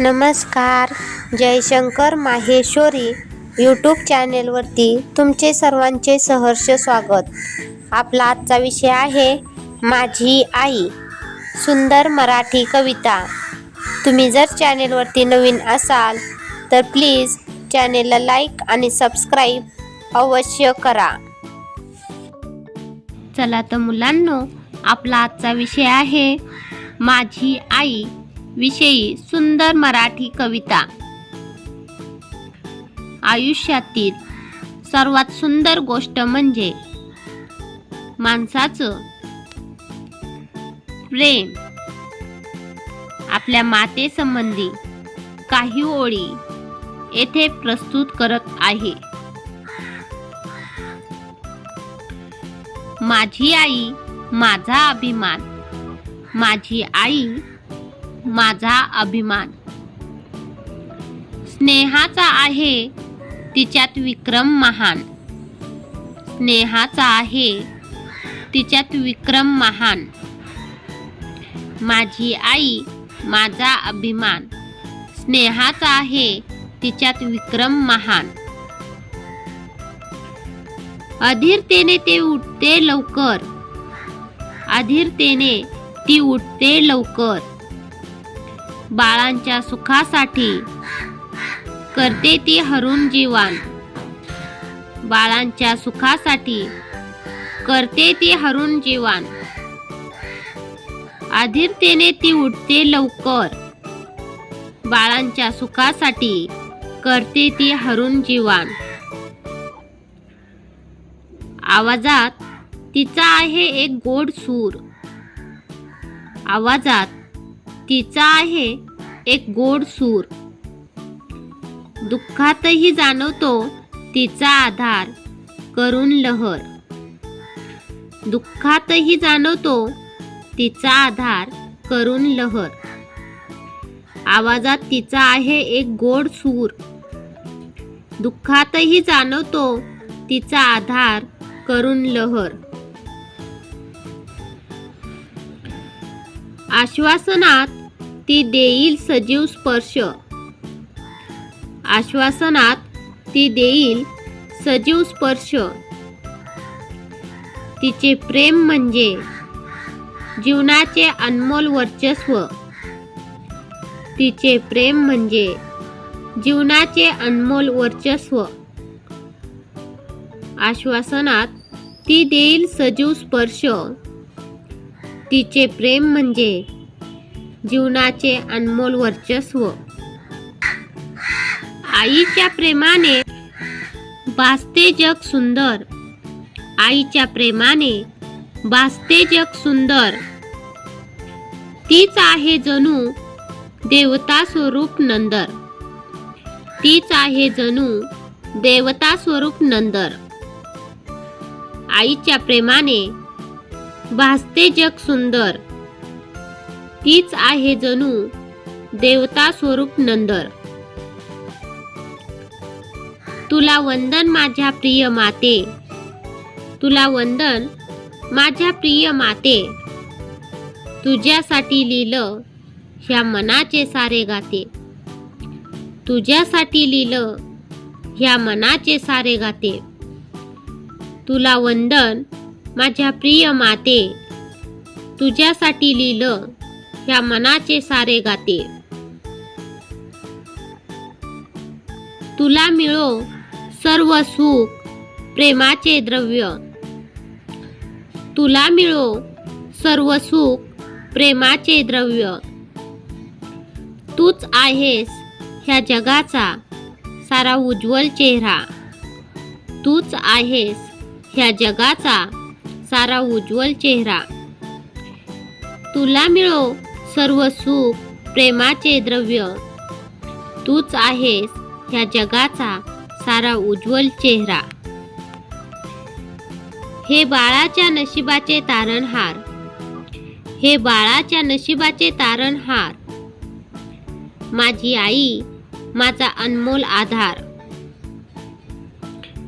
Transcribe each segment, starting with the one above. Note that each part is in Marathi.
नमस्कार. जयशंकर माहेश्वरी यूट्यूब चॅनेलवरती तुमचे सर्वांचे सहर्ष स्वागत. आपला आजचा विषय आहे माझी आई. सुंदर मराठी कविता. तुम्ही जर चॅनेलवरती नवीन असाल तर प्लीज चॅनेलला लाईक आणि सबस्क्राईब अवश्य करा. चला तर मुलांनो आपला आजचा विषय आहे माझी आई. विषयी सुंदर मराठी कविता. आयुष्यातील सर्वात सुंदर गोष्ट म्हणजे माणसाचं प्रेम. आपल्या मातेसंबंधी काही ओळी येथे प्रस्तुत करत आहे. माझी आई माझा अभिमान. माझी आई माझा अभिमान. स्नेहाचा आहे तिच्यात विक्रम महान. स्नेहाचा आहे तिच्यात विक्रम महान. माझी आई माझा अभिमान. स्नेहाचा आहे तिच्यात विक्रम महान. अधीरतेने ते उठते लवकर. अधीरतेने ती उठते लवकर. बाळांच्या सुखासाठी करते ती हरून जीवन. बाळांच्या सुखासाठी करते ती हरून जीवन. आधीरतेने ती उठते लवकर. बाळांच्या सुखासाठी करते ती हरून जीवन. आवाजात तिचा आहे एक गोड सूर. आवाजात तिचा आहे एक गोड सूर. दुःखातही जाणवतो तिचा आधार करुण लहर. दुःखातही जाणवतो तिचा आधार करुण लहर. आवाजात तिचा आहे एक गोड सूर. दुःखातही जाणवतो तिचा आधार करुण लहर. आश्वासनात ती देईल सजीव स्पर्श. आश्वासनात ती देईल सजीव स्पर्श. तिचे प्रेम म्हणजे जीवनाचे अनमोल वर्चस्व. तिचे प्रेम म्हणजे जीवनाचे अनमोल वर्चस्व. आश्वासनात ती देईल सजीव स्पर्श. तिचे प्रेम म्हणजे जीवनाचे अनमोल वर्चस्व. आईच्या प्रेमाने भासते जग सुंदर. आईच्या प्रेमाने भासते जग सुंदर. तीच आहे जणू देवता स्वरूप नंदर. तीच आहे जणू देवता स्वरूप नंदर. आईच्या प्रेमाने भासते जग सुंदर. तीच आहे जणू. देवता स्वरूप नंदर. तुला वंदन माझ्या प्रिय माते. तुला वंदन माझ्या प्रिय माते. तुझ्यासाठी लिहिलं ह्या मनाचे सारे गाते. तुझ्यासाठी लिहिलं ह्या मनाचे सारे गाते. तुला वंदन माझ्या प्रिय माते. तुझ्यासाठी लिहिलं ह्या मनाचे सारे गाते. तुला मिळो सर्व सुख प्रेमाचे द्रव्य. तुला मिळो सर्व सुख प्रेमाचे द्रव्य. तूच आहेस ह्या जगाचा सारा उज्ज्वल चेहरा. तूच आहेस ह्या जगाचा सारा उज्ज्वल चेहरा. तुला मिळो सर्व सुख प्रेमाचे द्रव्य. तूच आहेस ह्या जगाचा सारा उज्ज्वल चेहरा. हे बाळाच्या नशिबाचे तारणहार. हे बाळाच्या नशिबाचे तारणहार. माझी आई माझा अनमोल आधार.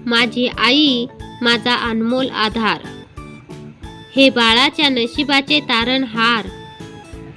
माझी आई माझा अनमोल आधार. हे बाळाच्या नशिबाचे तारणहार